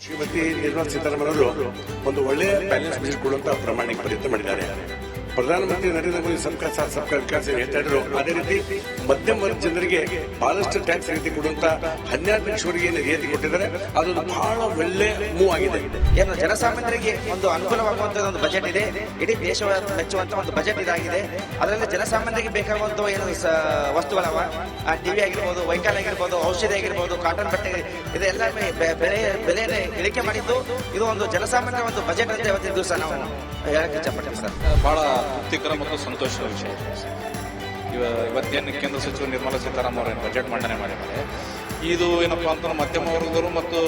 ಶ್ರೀಮತಿ ನಿರ್ಮಲಾ ಸೀತಾರಾಮನ್ ಅವರು ಒಂದು ಒಳ್ಳೆಯ ಬ್ಯಾಲೆನ್ಸ್ ಪ್ರಮಾಣಿಕ ಪ್ರಾಮಾಣಿಕ ಪ್ರಯತ್ನ ಮಾಡಿದ್ದಾರೆ. ಪ್ರಧಾನಮಂತ್ರಿ ನರೇಂದ್ರ ಮೋದಿ ಸಬ್ಕಾ ಸಾಥ್ ಸಬ್ಕಾ ವಿಕಾಸ್ ಹೇಳ್ತಾ ಅದೇ ರೀತಿ ಮಧ್ಯಮ ವರ್ಗ ಜನರಿಗೆ ಬಹಳಷ್ಟು ಟ್ಯಾಕ್ಸ್ ರೀತಿ ಕೊಡುವಂತ ಹನ್ನೆರಡು ಲಕ್ಷವರೆಗೆ ಏನು ರಿಯಾಯಿತಿ ಕೊಟ್ಟಿದ್ದಾರೆ. ಅದೊಂದು ಬಹಳ ಒಳ್ಳೆ ಮೂವ್ ಆಗಿದೆ. ಏನು ಜನಸಾಮಾನ್ಯರಿಗೆ ಒಂದು ಅನುಕೂಲವಾಗುವಂತ ಒಂದು ಬಜೆಟ್ ಇದೆ. ಇಡೀ ದೇಶ ಮೆಚ್ಚುವಂತ ಒಂದು ಬಜೆಟ್ ಇದಾಗಿದೆ. ಅದರಲ್ಲಿ ಜನಸಾಮಾನ್ಯರಿಗೆ ಬೇಕಾಗುವಂತ ಏನು ವಸ್ತುಗಳವ ಟಿವಿ ಆಗಿರ್ಬೋದು ವೈಕಲ್ ಆಗಿರ್ಬೋದು, ಔಷಧಿ ಆಗಿರ್ಬೋದು ಕಾಟನ್ ಬಟ್ಟೆ ಇದೆಲ್ಲ ಬೆಲೆ ಬೆಲೆ ಇಳಿಕೆ ಮಾಡಿದ್ದು. ಇದು ಒಂದು ಜನಸಾಮಾನ್ಯರ ಒಂದು ಬಜೆಟ್ ಅಂತ ಇವತ್ತಿನ ದಿವಸ ನಾವು ಹೇಳಕ್ಕೆ ಇಷ್ಟಪಡ್ತೀನಿ ಸರ್ ಬಹಳ ತೃಪ್ತಿಕರ ಮತ್ತು ಸಂತೋಷದ ವಿಷಯ ಸರ್. ಇವ ಇವತ್ತೇನು ಕೇಂದ್ರ ಸಚಿವ ನಿರ್ಮಲಾ ಸೀತಾರಾಮನ್ ಅವರು ಏನು ಬಜೆಟ್ ಮಂಡನೆ ಮಾಡಿದ್ದಾರೆ. ಇದು ಏನಪ್ಪಾ ಅಂತಂದ್ರೆ ಮಧ್ಯಮ ವರ್ಗದವರು ಮತ್ತು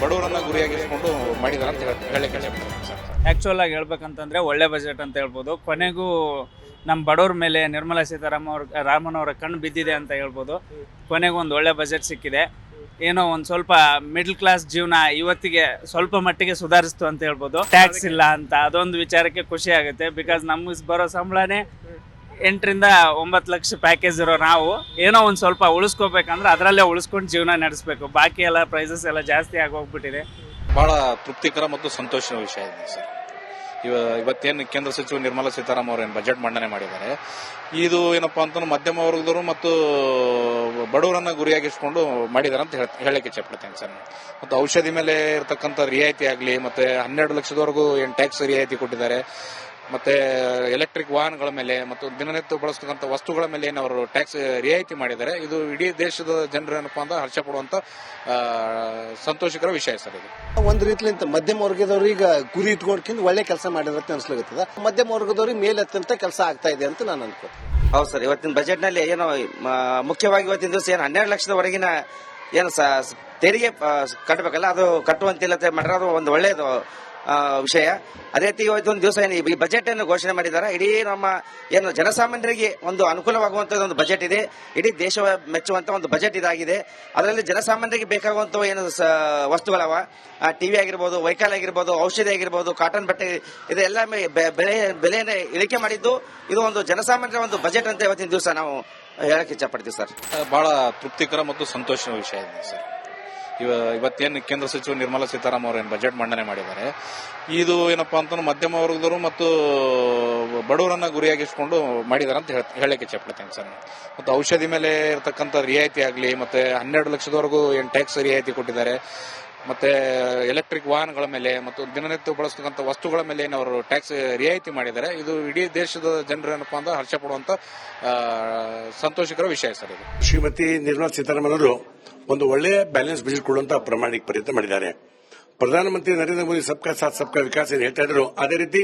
ಬಡವರನ್ನ ಗುರಿಯಾಗಿಸ್ಕೊಂಡು ಮಾಡಿದ್ದಾರೆ ಅಂತ ಹೇಳಿ ಹೇಳಿ. ಇಷ್ಟಪಡ್ತೀನಿ ಸರ್ ಆ್ಯಕ್ಚುಲ್ ಆಗಿ ಹೇಳ್ಬೇಕಂತಂದ್ರೆ ಒಳ್ಳೆ ಬಜೆಟ್ ಅಂತ ಹೇಳ್ಬೋದು. ಕೊನೆಗೂ ನಮ್ಮ ಬಡವ್ರ ಮೇಲೆ ನಿರ್ಮಲಾ ಸೀತಾರಾಮನ್ ಅವ್ರ ರಾಮನವರ ಅವರ ಕಣ್ಣು ಬಿದ್ದಿದೆ ಅಂತ ಹೇಳ್ಬೋದು. ಕೊನೆಗೂ ಒಂದು ಒಳ್ಳೆ ಬಜೆಟ್ ಸಿಕ್ಕಿದೆ. ಏನೋ ಒಂದು ಸ್ವಲ್ಪ ಮಿಡ್ಲ್ ಕ್ಲಾಸ್ ಜೀವನ ಇವತ್ತಿಗೆ ಸ್ವಲ್ಪ ಮಟ್ಟಿಗೆ ಸುಧಾರಿಸ್ತು ಅಂತ ಹೇಳ್ಬೋದು. ಟ್ಯಾಕ್ಸ್ ಇಲ್ಲ ಅಂತ ಅದೊಂದು ವಿಚಾರಕ್ಕೆ ಖುಷಿ ಆಗುತ್ತೆ. ಬಿಕಾಸ್ ನಮಗೆ ಬರೋ ಸಂಬಳನೇ ಎಂಟರಿಂದ ಒಂಬತ್ತು ಲಕ್ಷ ಪ್ಯಾಕೇಜ್ ಇರೋ ನಾವು ಏನೋ ಒಂದು ಸ್ವಲ್ಪ ಉಳಿಸ್ಕೋಬೇಕಂದ್ರೆ ಅದರಲ್ಲೇ ಉಳಿಸ್ಕೊಂಡು ಜೀವನ ನಡೆಸಬೇಕು. ಬಾಕಿ ಎಲ್ಲ ಪ್ರೈಸಸ್ ಎಲ್ಲ ಜಾಸ್ತಿ ಆಗೋಗ್ಬಿಟ್ಟಿದೆ. ಬಹಳ ತೃಪ್ತಿಕರ ಮತ್ತು ಸಂತೋಷದ ವಿಷಯ ಇದೆ ಸರ್. ಇವತ್ತೇನು ಕೇಂದ್ರ ಸಚಿವ ನಿರ್ಮಲಾ ಸೀತಾರಾಮನ್ ಅವರು ಏನು ಬಜೆಟ್ ಮಂಡನೆ ಮಾಡಿದ್ದಾರೆ. ಇದು ಏನಪ್ಪಾ ಅಂತಂದ್ರೆ ಮಧ್ಯಮ ವರ್ಗದವರು ಮತ್ತು ಬಡವರನ್ನ ಗುರಿಯಾಗಿಸ್ಕೊಂಡು ಮಾಡಿದ್ದಾರೆ ಅಂತ ಹೇಳಕ್ಕೆ ಇಚ್ಛಪಡ್ತೇನೆ ಸರ್ ಮತ್ತು ಔಷಧಿ ಮೇಲೆ ಇರತಕ್ಕಂಥ ರಿಯಾಯಿತಿ ಆಗಲಿ, ಮತ್ತೆ ಹನ್ನೆರಡು ಲಕ್ಷದವರೆಗೂ ಏನು ಟ್ಯಾಕ್ಸ್ ರಿಯಾಯಿತಿ ಕೊಟ್ಟಿದ್ದಾರೆ. ಮತ್ತೆ ಎಲೆಕ್ಟ್ರಿಕ್ ವಾಹನಗಳ ಮೇಲೆ ಮತ್ತು ದಿನನಿತ್ಯ ಬಳಸ್ತಕ್ಕಂಥ ವಸ್ತುಗಳ ಮೇಲೆ ಏನು ಅವರು ಟ್ಯಾಕ್ಸ್ ರಿಯಾಯಿತಿ ಮಾಡಿದ್ದಾರೆ. ಇದು ಇಡೀ ದೇಶದ ಜನರು ಏನಪ್ಪಾ ಅಂದ್ರೆ ಹರ್ಷ ಪಡುವಂತ ಸಂತೋಷಕರ ವಿಷಯ ಸರ್ ಇದು. ಒಂದು ರೀತಿಲಿಂತ ಮಧ್ಯಮ ವರ್ಗದವರು ಈಗ ಗುರಿ ಇಟ್ಕೊಂಡ್ಕಿಂತ ಒಳ್ಳೆ ಕೆಲಸ ಮಾಡಿರತ್ತೆ ಅನ್ಸ್ಲಾಗತ್ತದ. ಮಧ್ಯಮ ವರ್ಗದವ್ರಿಗೆ ಮೇಲೆ ಎತ್ತಂತ ಕೆಲಸ ಆಗ್ತಾ ಇದೆ ಅಂತ ನಾನು ಅನ್ಕೋತೀನಿ. ಹೌದು ಸರ್ ಇವತ್ತಿನ ಬಜೆಟ್ನಲ್ಲಿ ಏನು ಮುಖ್ಯವಾಗಿ ಇವತ್ತಿನ ದಿವಸ ಏನು ಹನ್ನೆರಡು ಲಕ್ಷದವರೆಗಿನ ಏನು ತೆರಿಗೆ ಕಟ್ಟಬೇಕಲ್ಲ ಅದು ಕಟ್ಟುವಂತಿಲ್ಲ ಮಾಡ್ರೆ ಮಾಡಿದ್ರೆ ಅದು ಒಂದು ಒಳ್ಳೆಯದು ವಿಷಯ. ಅದೇ ರೀತಿ ಇವತ್ತೊಂದು ದಿವಸ ಏನು ಈ ಬಜೆಟ್ ಅನ್ನು ಘೋಷಣೆ ಮಾಡಿದ್ದಾರೆ ಇಡೀ ನಮ್ಮ ಏನು ಜನಸಾಮಾನ್ಯರಿಗೆ ಒಂದು ಅನುಕೂಲವಾಗುವಂತ ಒಂದು ಬಜೆಟ್ ಇದೆ. ಇಡೀ ದೇಶ ಮೆಚ್ಚುವಂತ ಒಂದು ಬಜೆಟ್ ಇದಾಗಿದೆ. ಅದರಲ್ಲಿ ಜನಸಾಮಾನ್ಯರಿಗೆ ಬೇಕಾಗುವಂತ ಏನು ವಸ್ತುಗಳವ? ವಸ್ತುಗಳವ ಟಿವಿ ಆಗಿರ್ಬೋದು ವೈಕಲ್ ಆಗಿರ್ಬೋದು, ಔಷಧಿ ಆಗಿರ್ಬೋದು ಕಾಟನ್ ಬಟ್ಟೆ ಇದೆಲ್ಲ ಬೆಲೆ ಬೆಲೆಯನ್ನು ಇಳಿಕೆ ಮಾಡಿದ್ದು ಇದು ಒಂದು ಜನಸಾಮಾನ್ಯರ ಒಂದು ಬಜೆಟ್ ಅಂತ ಇವತ್ತಿನ ದಿವಸ ನಾವು ಹೇಳಕ್ಕೆ ಇಷ್ಟಪಡ್ತೀವಿ ಸರ್. ಬಹಳ ತೃಪ್ತಿಕರ ಮತ್ತು ಸಂತೋಷದ ವಿಷಯ ಇದೆ ಸರ್. ಇವತ್ತೇನು ಕೇಂದ್ರ ಸಚಿವ ನಿರ್ಮಲಾ ಸೀತಾರಾಮನ್ ಅವರು ಬಜೆಟ್ ಮಂಡನೆ ಮಾಡಿದ್ದಾರೆ? ಇದು ಏನಪ್ಪಾ ಅಂತಂದ್ರೆ ಮಧ್ಯಮ ವರ್ಗದವರು ಮತ್ತು ಬಡವರನ್ನ ಗುರಿಯಾಗಿಸ್ಕೊಂಡು ಮಾಡಿದ್ದಾರೆ ಅಂತ ಹೇಳಕ್ಕೆ ಇಚ್ಛಪಡ್ತೇನೆ ಸರ್ ಮತ್ತು ಔಷಧಿ ಮೇಲೆ ಇರತಕ್ಕಂಥ ರಿಯಾಯಿತಿ ಆಗಲಿ, ಮತ್ತೆ ಹನ್ನೆರಡು ಲಕ್ಷದವರೆಗೂ ಏನು ಟ್ಯಾಕ್ಸ್ ರಿಯಾಯಿತಿ ಕೊಟ್ಟಿದ್ದಾರೆ ಮತ್ತೆ ಎಲೆಕ್ಟ್ರಿಕ್ ವಾಹನಗಳ ಮೇಲೆ ಮತ್ತು ದಿನನಿತ್ಯ ಬಳಸ್ತಕ್ಕಂಥ ವಸ್ತುಗಳ ಮೇಲೆ ಏನು ಅವರು ಟ್ಯಾಕ್ಸ್ ರಿಯಾಯಿತಿ ಮಾಡಿದ್ದಾರೆ. ಇದು ಇಡೀ ದೇಶದ ಜನರು ಏನಪ್ಪಾ ಅಂದ್ರೆ ಹರ್ಷ ಪಡುವಂತ ಸಂತೋಷಕರ ವಿಷಯ ಸರ್ ಇದು. ಶ್ರೀಮತಿ ನಿರ್ಮಲಾ ಸೀತಾರಾಮನ್ ಅವರು ಒಂದು ಒಳ್ಳೆಯ ಬ್ಯಾಲೆನ್ಸ್ ಬಜೆಟ್ ಕೊಡುವಂತಹ ಪ್ರಮಾಣಿಕ ಪ್ರಯತ್ನ ಮಾಡಿದ್ದಾರೆ. ಪ್ರಧಾನಮಂತ್ರಿ ನರೇಂದ್ರ ಮೋದಿ ಸಬ್ಕಾ ಸಾಥ್, ಸಬ್ಕಾ ವಿಕಾಸ್ ಏನು ಹೇಳ್ತಾ ಇದ್ರು? ಅದೇ ರೀತಿ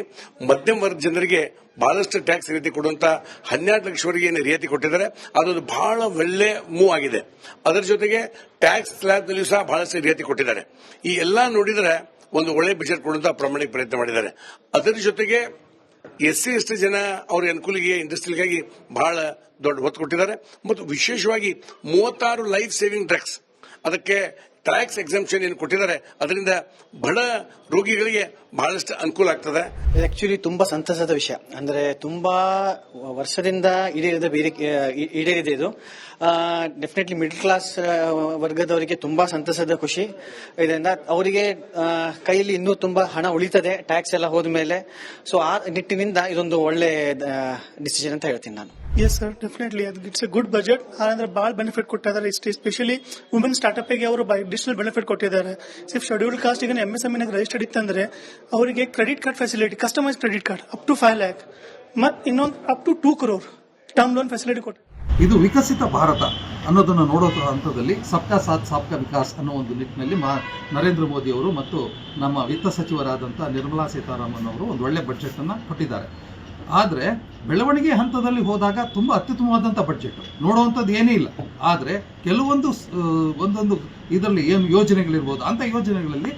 ಮಧ್ಯಮ ವರ್ಗ ಜನರಿಗೆ ಬಹಳಷ್ಟು ಟ್ಯಾಕ್ಸ್ ರೀತಿ ಕೊಡುವಂತ ಹನ್ನೆರಡು ಲಕ್ಷವರೆಗೆ ಏನು ರಿಯಾಯಿತಿ ಕೊಟ್ಟಿದ್ದಾರೆ. ಅದೊಂದು ಬಹಳ ಒಳ್ಳೆ ಮೂವ್ ಆಗಿದೆ. ಅದರ ಜೊತೆಗೆ ಟ್ಯಾಕ್ಸ್ ಸ್ಲ್ಯಾಬ್ ನಲ್ಲಿಯೂ ಸಹ ಬಹಳಷ್ಟು ರಿಯಾಯಿತಿ ಕೊಟ್ಟಿದ್ದಾರೆ. ಈ ಎಲ್ಲಾ ನೋಡಿದರೆ ಒಂದು ಒಳ್ಳೆ ಬಜೆಟ್ ಕೊಡುವಂತ ಪ್ರಾಮಾಣಿಕ ಪ್ರಯತ್ನ ಮಾಡಿದ್ದಾರೆ. ಅದರ ಜೊತೆಗೆ ಎಸ್ ಸಿ, ಎಸ್ ಟಿ ಜನ ಅವರ ಅನುಕೂಲಿಗೆ ಇಂಡಸ್ಟ್ರಿಗಾಗಿ ಬಹಳ ದೊಡ್ಡ ಒತ್ತು ಕೊಟ್ಟಿದ್ದಾರೆ. ಮತ್ತು ವಿಶೇಷವಾಗಿ ಮೂವತ್ತಾರು ಲೈಫ್ ಸೇವಿಂಗ್ ಡ್ರಗ್ಸ್ ಅದಕ್ಕೆ ಟ್ಯಾಕ್ಸ್ ಎಕ್ಸಾಮ್ಷನ್ ಏನು ಕೊಟ್ಟಿದ್ದಾರೆ, ಅದರಿಂದ ಬಡ ರೋಗಿಗಳಿಗೆ ಬಹಳಷ್ಟು ಅನುಕೂಲ ಆಗ್ತದೆ. ಆಕ್ಚುಲಿ ತುಂಬಾ ಸಂತಸದ ವಿಷಯ. ಅಂದ್ರೆ ತುಂಬಾ ವರ್ಷದಿಂದ ಈಡೇರಿದ ಬೇರೆ ಈಡೇರಿದೆ ಇದು. ಡೆಫಿನೆಟ್ಲಿ ಮಿಡ್ಲ್ ಕ್ಲಾಸ್ ವರ್ಗದವರಿಗೆ ತುಂಬಾ ಸಂತಸದ ಖುಷಿ. ಇದರಿಂದ ಅವರಿಗೆ ಕೈಯಲ್ಲಿ ಇನ್ನೂ ತುಂಬಾ ಹಣ ಉಳಿತದೆ, ಟ್ಯಾಕ್ಸ್ ಎಲ್ಲ ಹೋದ್ಮೇಲೆ. ಸೊ ಆ ನಿಟ್ಟಿನಿಂದ ಇದೊಂದು ಒಳ್ಳೆ ಡಿಸಿಷನ್ ಅಂತ ಹೇಳ್ತೀನಿ ನಾನು. ಎಸ್ ಸರ್ ಡೆಫಿನೆಟ್ಲಿ ಅದು ಇಟ್ಸ್ ಎ ಗುಡ್ ಬಜೆಟ್ ಅಂದ್ರೆ ಭಾಳ ಬೆನಿಫಿಟ್ ಕೊಟ್ಟಿದ್ದಾರೆ ಇಷ್ಟು ಎಸ್ಪೆಷಲಿ ವುಮೆನ್ ಸ್ಟಾರ್ಟ್ಅಪ್ಗೆ ಅವರು ಅಡಿಷನಲ್ ಬೆನಿಫಿಟ್ ಕೊಟ್ಟಿದ್ದಾರೆ. ಸಿಫ್ ಶೆಡ್ಯೂಲ್ ಕಾಸ್ಟ್ ಈಗ ಎಂ ಎಸ್ ಎಂ ರಿಜಿಸ್ಟರ್ಡ್ ಇತ್ತಂದ್ರೆ ಅವರಿಗೆ credit card facility customise credit card up to five lakh ಮತ್ತು ಇನ್ನೊಂದು up to two crore term loan facility ಕೊಟ್ಟು ಇದು ವಿಕಸಿತ ಭಾರತ ಅನ್ನೋದನ್ನು ನೋಡೋ ಹಂತದಲ್ಲಿ ಸಬ್ಕಾ ಸಾಥ್, ಸಬ್ಕಾ ವಿಕಾಸ್ ಅನ್ನೋ ಒಂದು ನಿಟ್ಟಿನಲ್ಲಿ ಮಾ ನರೇಂದ್ರ ಮೋದಿ ಅವರು ಮತ್ತು ನಮ್ಮ ವಿತ್ತ ಸಚಿವರಾದಂಥ ನಿರ್ಮಲಾ ಸೀತಾರಾಮನ್ ಅವರು ಒಂದು ಒಳ್ಳೆ ಬಜೆಟ್ ಅನ್ನ ಕೊಟ್ಟಿದ್ದಾರೆ. ಆದರೆ ಬೆಳವಣಿಗೆ ಹಂತದಲ್ಲಿ ಹೋದಾಗ ತುಂಬ ಅತ್ಯುತ್ತಮವಾದಂಥ ಬಡ್ಜೆಟ್ ನೋಡುವಂಥದ್ದು ಏನೇ ಇಲ್ಲ. ಆದರೆ ಕೆಲವೊಂದು ಒಂದೊಂದು ಇದರಲ್ಲಿ ಏನು ಯೋಜನೆಗಳಿರ್ಬೋದು ಅಂಥ ಯೋಜನೆಗಳಲ್ಲಿ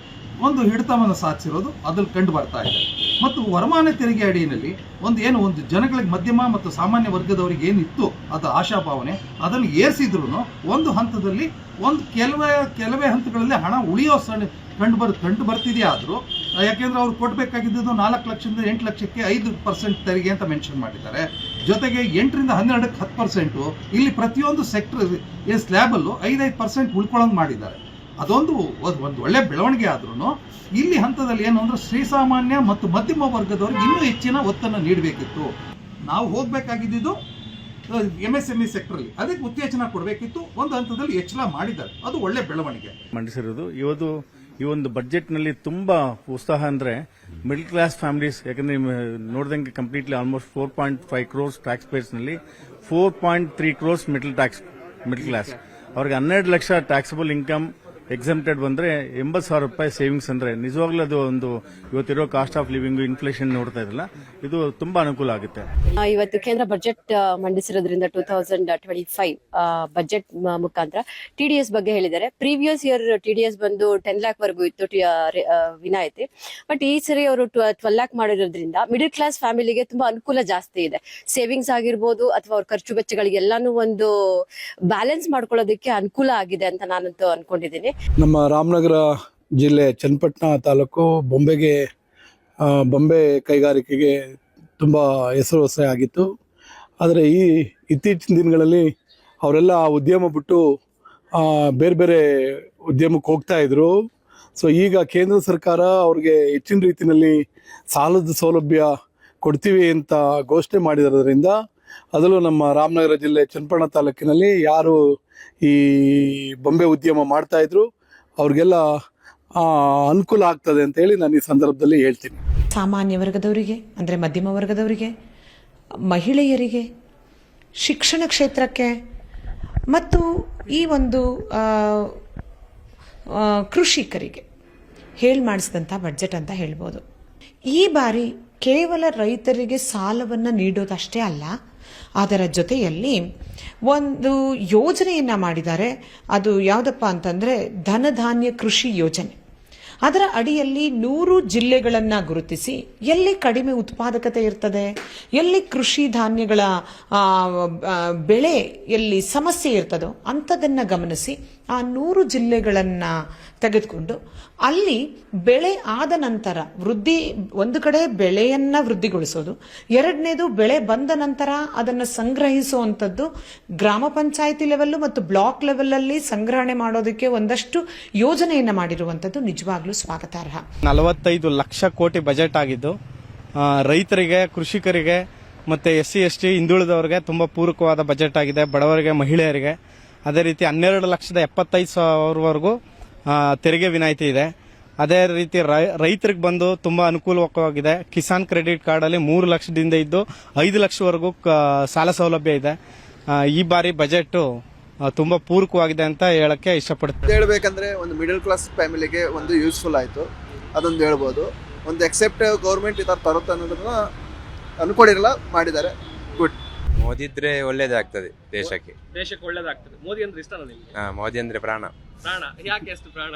ಒಂದು ಹಿಡಿತವನ್ನು ಸಾಧಿಸಿರೋದು ಅದ್ರಲ್ಲಿ ಕಂಡು ಬರ್ತಾ ಇದೆ. ಮತ್ತು ವರಮಾನ ತೆರಿಗೆ ಅಡಿಯಲ್ಲಿ ಒಂದು ಏನು ಒಂದು ಜನಗಳಿಗೆ ಮಧ್ಯಮ ಮತ್ತು ಸಾಮಾನ್ಯ ವರ್ಗದವರಿಗೆ ಏನಿತ್ತು ಅದು ಆಶಾಭಾವನೆ, ಅದನ್ನು ಏರಿಸಿದ್ರು ಒಂದು ಹಂತದಲ್ಲಿ ಒಂದು ಕೆಲವೇ ಕೆಲವೇ ಹಂತಗಳಲ್ಲಿ ಹಣ ಉಳಿಯೋ ಸಣ್ಣ ಕಂಡು ಬರ್, ಕಂಡು ಬರ್ತಿದೆಯಾ ಆದರೂ ಯಾಕೆಂದ್ರೆ ಅವ್ರು ಕೊಡಬೇಕಾಗಿದ್ದು ನಾಲ್ಕು ಲಕ್ಷದಿಂದ ಎಂಟು ಲಕ್ಷಕ್ಕೆ ಐದು ಪರ್ಸೆಂಟ್ ತೆರಿಗೆ ಅಂತ ಮೆನ್ಷನ್ ಮಾಡಿದ್ದಾರೆ. ಜೊತೆಗೆ ಎಂಟರಿಂದ ಹನ್ನೆರಡಕ್ಕೆ ಹತ್ತು ಪರ್ಸೆಂಟು ಇಲ್ಲಿ ಪ್ರತಿಯೊಂದು ಸೆಕ್ಟರ್ ಸ್ಲ್ಯಾಬಲ್ಲೂ ಐದೈದು ಪರ್ಸೆಂಟ್ ಉಳ್ಕೊಳ್ಳೋಂಗೆ ಮಾಡಿದ್ದಾರೆ. ಅದೊಂದು ಒಂದ್- ಒಳ್ಳೆ ಬೆಳವಣಿಗೆ ಆದ್ರೂ ಇಲ್ಲಿ ಹಂತದಲ್ಲಿ ಏನು ಅಂದ್ರೆ ಶ್ರೀಸಾಮಾನ್ಯ ಮತ್ತು ಮಧ್ಯಮ ವರ್ಗದವರಿಗೆ ಇನ್ನೂ ಹೆಚ್ಚಿನ ಒತ್ತನ್ನು ನೀಡಬೇಕಿತ್ತು. ನಾವು ಹೋಗ್ಬೇಕಾಗಿದ್ದು ಎಂ ಎಸ್ ಎಂ ಇ ಸೆಕ್ಟ್ರಲ್ಲಿ ಅದಕ್ಕೆ ಉತ್ತೇಜನ ಕೊಡಬೇಕಿತ್ತು. ಒಂದು ಹಂತದಲ್ಲಿ ಹೆಚ್ಚಳ ಮಾಡಿದ್ದಾರೆ. ಅದು ಒಳ್ಳೆ ಬೆಳವಣಿಗೆ. ಮಂಡಿಸಿರೋದು. ಇವತ್ತು ಈ ಒಂದು ಬಜೆಟ್ನಲ್ಲಿ ತುಂಬಾ ಉತ್ಸಾಹ ಅಂದ್ರೆ ಮಿಡಲ್ ಕ್ಲಾಸ್ ಫ್ಯಾಮಿಲೀಸ್ ಯಾಕಂದ್ರೆ ನೋಡಿದಂಗೆ completely almost four point five crores tax ಪೇಯರ್ಸ್ನಲ್ಲಿ four point three crores middle tax middle class ಅವ್ರಿಗೆ ಹನ್ನೆರಡು ಲಕ್ಷ ಟ್ಯಾಕ್ಸಬಲ್ ಇನ್ಕಮ್ ಎಕ್ಸಮ್ಟೆಡ್ ಬಂದ್ರೆ ಎಂಬತ್ತು ಸಾವಿರ ರೂಪಾಯಿ ಸೇವಿಂಗ್ಸ್ ಅಂದ್ರೆ ನಿಜವಾಗ್ಲೂ ಅದು ಒಂದು ಇವತ್ತಿರೋ ಕಾಸ್ಟ್ ಆಫ್ ಲಿವಿಂಗ್ ಇನ್ಫ್ಲೇಷನ್ ನೋಡ್ತಾ ಇರಲ್ಲ. ಇದು ತುಂಬಾ ಅನುಕೂಲ ಆಗುತ್ತೆ. ಇವತ್ತು ಕೇಂದ್ರ budget ಮಂಡಿಸಿರೋದ್ರಿಂದ two thousand twenty five budget ಮುಖಾಂತರ ಟಿಡಿಎಸ್ ಬಗ್ಗೆ ಹೇಳಿದ್ದಾರೆ. ಪ್ರೀವಿಯಸ್ ಇಯರ್ ಟಿಡಿಎಸ್ ಬಂದು ಟೆನ್ ಲ್ಯಾಕ್ ವರೆಗೂ ಇತ್ತು ವಿನಾಯಿತಿ. ಬಟ್ ಈ ಸರಿ ಅವರು ಟ್ವೆಲ್ ಲ್ಯಾಕ್ ಮಾಡಿರೋದ್ರಿಂದ ಮಿಡಲ್ ಕ್ಲಾಸ್ ಫ್ಯಾಮಿಲಿಗೆ ತುಂಬಾ ಅನುಕೂಲ ಜಾಸ್ತಿ ಇದೆ. ಸೇವಿಂಗ್ಸ್ ಆಗಿರ್ಬೋದು ಅಥವಾ ಅವ್ರ ಖರ್ಚು ವೆಚ್ಚಗಳಿಗೆಲ್ಲಾನು ಒಂದು ಬ್ಯಾಲೆನ್ಸ್ ಮಾಡ್ಕೊಳ್ಳೋದಕ್ಕೆ ಅನುಕೂಲ ಆಗಿದೆ ಅಂತ ನಾನಂತೂ ಅನ್ಕೊಂಡಿದ್ದೀನಿ. ನಮ್ಮ ರಾಮನಗರ ಜಿಲ್ಲೆ ಚನ್ನಪಟ್ಟಣ ತಾಲೂಕು ಬೊಂಬೆಗೆ ಬೊಂಬೆ ಕೈಗಾರಿಕೆಗೆ ತುಂಬ ಹೆಸರುವಾಸಿ ಆಗಿತ್ತು. ಆದರೆ ಈ ಇತ್ತೀಚಿನ ದಿನಗಳಲ್ಲಿ ಅವರೆಲ್ಲ ಆ ಉದ್ಯಮ ಬಿಟ್ಟು ಬೇರೆ ಬೇರೆ ಉದ್ಯಮಕ್ಕೆ ಹೋಗ್ತಾ ಇದ್ರು. ಸೊ ಈಗ ಕೇಂದ್ರ ಸರ್ಕಾರ ಅವ್ರಿಗೆ ಹೆಚ್ಚಿನ ರೀತಿಯಲ್ಲಿ ಸಾಲದ ಸೌಲಭ್ಯ ಕೊಡ್ತೀವಿ ಅಂತ ಘೋಷಣೆ ಮಾಡಿರೋದ್ರಿಂದ ಅದರಲ್ಲೂ ನಮ್ಮ ರಾಮನಗರ ಜಿಲ್ಲೆ ಚನ್ನಪಟ್ಟಣ ತಾಲೂಕಿನಲ್ಲಿ ಯಾರು ಈ ಬೊಂಬೆ ಉದ್ಯಮ ಮಾಡ್ತಾ ಇದ್ರು, ಅವ್ರಿಗೆಲ್ಲ ಅನುಕೂಲ ಆಗ್ತದೆ ಅಂತ ಹೇಳಿ ನಾನು ಈ ಸಂದರ್ಭದಲ್ಲಿ ಹೇಳ್ತೀನಿ. ಸಾಮಾನ್ಯ ವರ್ಗದವರಿಗೆ, ಅಂದರೆ ಮಧ್ಯಮ ವರ್ಗದವರಿಗೆ, ಮಹಿಳೆಯರಿಗೆ, ಶಿಕ್ಷಣ ಕ್ಷೇತ್ರಕ್ಕೆ, ಮತ್ತು ಈ ಒಂದು ಕೃಷಿಕರಿಗೆ ಹೇಳಿ ಮಾಡಿಸಿದಂಥ ಬಜೆಟ್ ಅಂತ ಹೇಳ್ಬೋದು. ಈ ಬಾರಿ ಕೇವಲ ರೈತರಿಗೆ ಸಾಲವನ್ನು ನೀಡೋದಷ್ಟೇ ಅಲ್ಲ ಅದರ ಜೊತೆಯಲ್ಲಿ ಒಂದು ಯೋಜನೆಯನ್ನ ಮಾಡಿದ್ದಾರೆ. ಅದು ಯಾವುದಪ್ಪ ಅಂತಂದ್ರೆ ಧನಧಾನ್ಯ ಕೃಷಿ ಯೋಜನೆ. ಅದರ ಅಡಿಯಲ್ಲಿ ನೂರು ಜಿಲ್ಲೆಗಳನ್ನು ಗುರುತಿಸಿ ಎಲ್ಲಿ ಕಡಿಮೆ ಉತ್ಪಾದಕತೆ ಇರ್ತದೆ, ಎಲ್ಲಿ ಕೃಷಿ ಧಾನ್ಯಗಳ ಬೆಳೆ ಎಲ್ಲಿ ಸಮಸ್ಯೆ ಇರ್ತದೋ ಅಂಥದನ್ನು ಗಮನಿಸಿ ಆ ನೂರು ಜಿಲ್ಲೆಗಳನ್ನು ತೆಗೆದುಕೊಂಡು ಅಲ್ಲಿ ಬೆಳೆ ಆದ ನಂತರ ವೃದ್ಧಿ, ಒಂದು ಕಡೆ ಬೆಳೆಯನ್ನ ವೃದ್ಧಿಗೊಳಿಸೋದು, ಎರಡನೇದು ಬೆಳೆ ಬಂದ ನಂತರ ಅದನ್ನು ಸಂಗ್ರಹಿಸುವಂಥದ್ದು ಗ್ರಾಮ ಪಂಚಾಯತಿ ಲೆವೆಲ್ಲು ಮತ್ತು ಬ್ಲಾಕ್ ಲೆವೆಲಲ್ಲಿ ಸಂಗ್ರಹಣೆ ಮಾಡೋದಕ್ಕೆ ಒಂದಷ್ಟು ಯೋಜನೆಯನ್ನು ಮಾಡಿರುವಂಥದ್ದು ನಿಜವಾಗ್ಲೂ ಸ್ವಾಗತಾರ್ಹ. ನಲವತ್ತೈದು ಲಕ್ಷ ಕೋಟಿ ಬಜೆಟ್ ಆಗಿದ್ದು ರೈತರಿಗೆ, ಕೃಷಿಕರಿಗೆ ಮತ್ತೆ ಎಸ್ ಸಿ ಎಸ್ ಟಿ ಹಿಂದುಳಿದವರಿಗೆ ತುಂಬಾ ಪೂರಕವಾದ ಬಜೆಟ್ ಆಗಿದೆ. ಬಡವರಿಗೆ, ಮಹಿಳೆಯರಿಗೆ. ಅದೇ ರೀತಿ ಹನ್ನೆರಡು ಲಕ್ಷದ ಎಪ್ಪತ್ತೈದು ಸಾವಿರವರೆಗೂ ತೆರಿಗೆ ವಿನಾಯಿತಿ ಇದೆ. ಅದೇ ರೀತಿ ರೈತರಿಗೆ ಬಂದು ತುಂಬಾ ಅನುಕೂಲವಾಗಿದೆ. ಕಿಸಾನ್ ಕ್ರೆಡಿಟ್ ಕಾರ್ಡ್ ಅಲ್ಲಿ ಮೂರು ಲಕ್ಷದಿಂದ ಇದ್ದು ಐದು ಲಕ್ಷವರೆಗೂ ಕ- ಸಾಲ ಸೌಲಭ್ಯ ಇದೆ. ಈ ಬಾರಿ ಬಜೆಟ್ ತುಂಬಾ ಪೂರಕವಾಗಿದೆ ಅಂತ ಹೇಳಕ್ಕೆ ಇಷ್ಟಪಡ್ತೀನಿ. ಹೇಳಬೇಕಂದ್ರೆ ಒಂದು ಮಿಡಲ್ ಕ್ಲಾಸ್ ಫ್ಯಾಮಿಲಿಗೆ ಒಂದು ಯೂಸ್ಫುಲ್ ಆಯಿತು. ಅದೊಂದು ಹೇಳ್ಬೋದು. ಒಂದು ಎಕ್ಸೆಪ್ಟ್ ಗೌರ್ಮೆಂಟ್ ಈ ಥರ ತರುತ್ತೆ ಅನ್ನೋದನ್ನ ಅನ್ಕೊಂಡಿರಲ್ಲ ಮಾಡಿದ್ದಾರೆ. ಗುಡ್ ಮೋದಿ ಇದ್ರೆ ಒಳ್ಳೇದಾಗ್ತದೆ ದೇಶಕ್ಕೆ. ದೇಶಕ್ಕೆ ಒಳ್ಳೇದಾಗ್ತದೆ. ಮೋದಿ ಅಂದ್ರೆ ಇಷ್ಟ ಮೋದಿ ಅಂದ್ರೆ ಪ್ರಾಣ. ಪ್ರಾಣ ಯಾಕೆ ಅಷ್ಟು ಪ್ರಾಣ?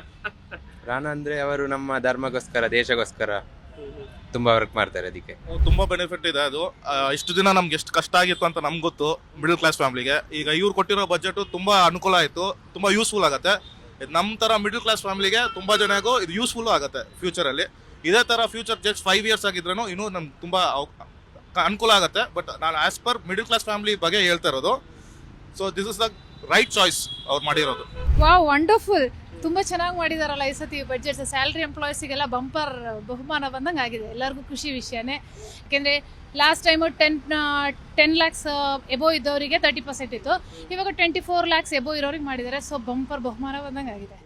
ಪ್ರಾಣ ಅಂದ್ರೆ ಅವರು ನಮ್ಮ ಧರ್ಮಗೋಸ್ಕರ ದೇಶಗೋಸ್ಕರ ತುಂಬಾ ವರ್ಕ್ ಮಾಡ್ತಾರೆ ಅದಕ್ಕೆ. ತುಂಬಾ ಬೆನಿಫಿಟ್ ಇದೆ ಅದು. ಆ, ಇಷ್ಟು ದಿನ ನಮ್ಗೆ ಎಷ್ಟು ಕಷ್ಟ ಆಗಿತ್ತು ಅಂತ ನಮ್ಗೆ ಗೊತ್ತು ಮಿಡಲ್ ಕ್ಲಾಸ್ ಫ್ಯಾಮಿಲಿಗೆ ಈಗ ಇವ್ರು ಕೊಟ್ಟಿರೋ ಬಜೆಟ್ ತುಂಬಾ ಅನುಕೂಲ ಆಯ್ತು ತುಂಬಾ ಯೂಸ್ಫುಲ್ ಆಗುತ್ತೆ. ನಮ್ಮ ನಮ್ ತರ ಮಿಡಲ್ ಕ್ಲಾಸ್ ಫ್ಯಾಮಿಲಿಗೆ ತುಂಬಾ ಜನಗೂ ಇದು ಯೂಸ್ಫುಲ್ ಆಗುತ್ತೆ ಫ್ಯೂಚರ್ ಅಲ್ಲಿ. ಇದೇ ತರ ಫ್ಯೂಚರ್ ಜಸ್ಟ್ ಫೈವ್ ಇಯರ್ಸ್ ಆಗಿದ್ರೂ ಇನ್ನು ನಮ್ಗೆ ತುಂಬಾ ಅವ್- ಅನುಕೂಲ ಆಗುತ್ತೆ. ಬಟ್ ನಾನು as per middle class family ಬಗ್ಗೆ ಹೇಳ್ತಾ ಇರೋದು. So this is the right choice ಅವ್ರು ಮಾಡಿರೋದು. ವಾವ್ ವಂಡರ್ಫುಲ್ ತುಂಬಾ ಚೆನ್ನಾಗಿ ಮಾಡಿದಾರಲ್ಲ ಈ ಸತಿ ಬಜೆಟ್ ಸ್ಯಾಲ್ರಿ ಎಂಪ್ಲಾಯೀಸಿಗೆಲ್ಲ ಬಂಪರ್ ಬಹುಮಾನ ಬಂದಂಗೆ ಆಗಿದೆ ಎಲ್ಲರಿಗೂ ಖುಷಿ ವಿಷಯನೇ. ಯಾಕೆಂದರೆ last time ten ten lakhs above ಇದ್ದವರಿಗೆ ತರ್ಟಿ ಪರ್ಸೆಂಟ್ ಇತ್ತು. ಇವಾಗ ಟ್ವೆಂಟಿ ಫೋರ್ ಲ್ಯಾಕ್ಸ್ ಎಬೋ ಇರೋರಿಗೆ ಮಾಡಿದ್ದಾರೆ. ಸೊ ಬಂಪರ್ ಬಹುಮಾನ ಬಂದಂಗೆ ಆಗಿದೆ